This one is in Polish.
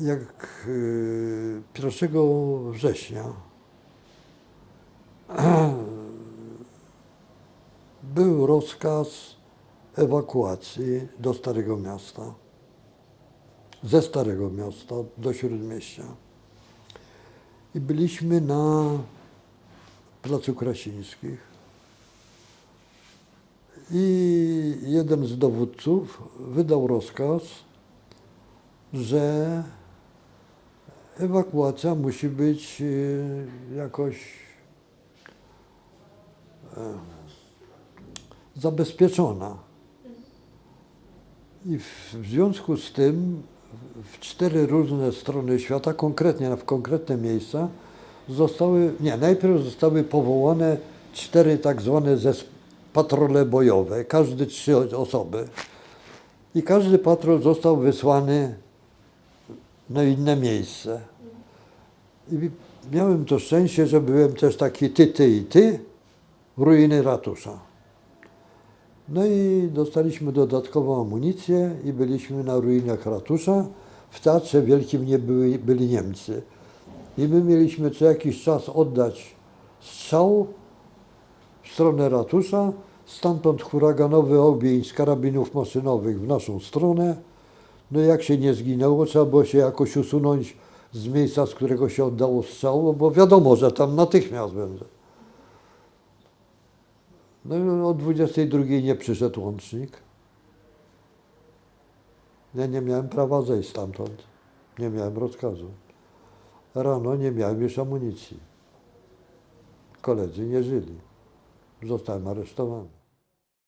jak y, 1 września był rozkaz ewakuacji do Starego Miasta, ze Starego Miasta do Śródmieścia. I byliśmy na Placu Krasińskich. I jeden z dowódców wydał rozkaz, że ewakuacja musi być y, jakoś e, zabezpieczona. I w związku z tym w cztery różne strony świata, konkretnie w konkretne miejsca, zostały, nie, najpierw zostały powołane cztery tak zwane patrole bojowe, każdy trzy osoby. I każdy patrol został wysłany na inne miejsce. I miałem to szczęście, że byłem też taki ty, ty i ty, ruiny ratusza. No i dostaliśmy dodatkową amunicję i byliśmy na ruinach ratusza. W Teatrze Wielkim nie były, byli Niemcy. I my mieliśmy co jakiś czas oddać strzał w stronę ratusza, stamtąd huraganowy ogień z karabinów maszynowych w naszą stronę. No jak się nie zginęło, trzeba było się jakoś usunąć z miejsca, z którego się oddało strzał, bo wiadomo, że tam natychmiast będzie. No i o 22 nie przyszedł łącznik. Ja nie miałem prawa zejść stamtąd. Nie miałem rozkazu. Rano nie miałem już amunicji. Koledzy nie żyli. Zostałem aresztowany.